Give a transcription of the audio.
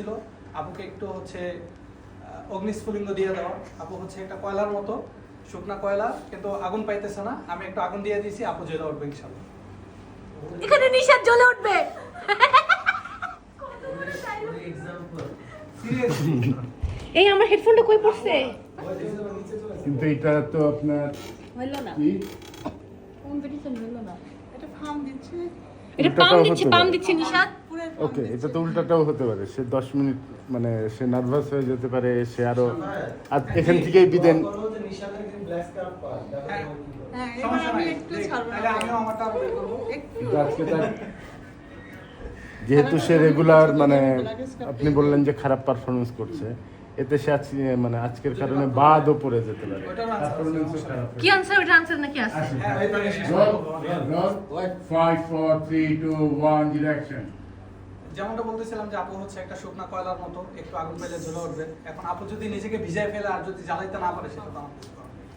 ছিল আপুকে একটু হচ্ছে অগ্নিস্ফুলিঙ্গ দিয়ে দেওয়া। আপু হচ্ছে একটা কয়লার মতো শুকনা কয়লা কিন্তু আগুন পাইতেছে না। আমি একটু আগুন দিয়ে দিয়েছি আপু জ্বলে উঠবে ইনশাল্লাহ এখানে নিশাদ জ্বলে উঠবে। এই আমার হেডফোনটা কই পড়ছে? কিন্তু এটা তো আপনার হইল না। কি? কম্পিটিশন হইল না। এটা ফার্ম দিচ্ছে। এটা পাম দিচ্ছে পাম দিচ্ছে নিশাদ ওকে এটা তো উল্টাটাও হতে পারে। সে দশ মিনিট মানে সে নার্ভাস হয়ে যেতে পারে সে আরও আর এখান থেকেই বিদেন যেহেতু সে রেগুলার মানে আপনি বললেন যে খারাপ পারফরমেন্স করছে এতে সে আজকে মানে আজকের কারণে বাদও পড়ে যেতে পারে। কি আনসার ওটা আনসার নাকি আছে? হ্যাঁ ওইটারে শেষ Roll, করব। roll, যেমনটা বলতেছিলাম যে আপু হচ্ছে একটা শুকনা কয়লার মতো একটু আগুন পেলে জ্বলে উঠবে। এখন আপু যদি নিজেকে ভিজায় ফেলে আর যদি জ্বালাইতে না পারে সেটা তো আমার কিছু করার নেই।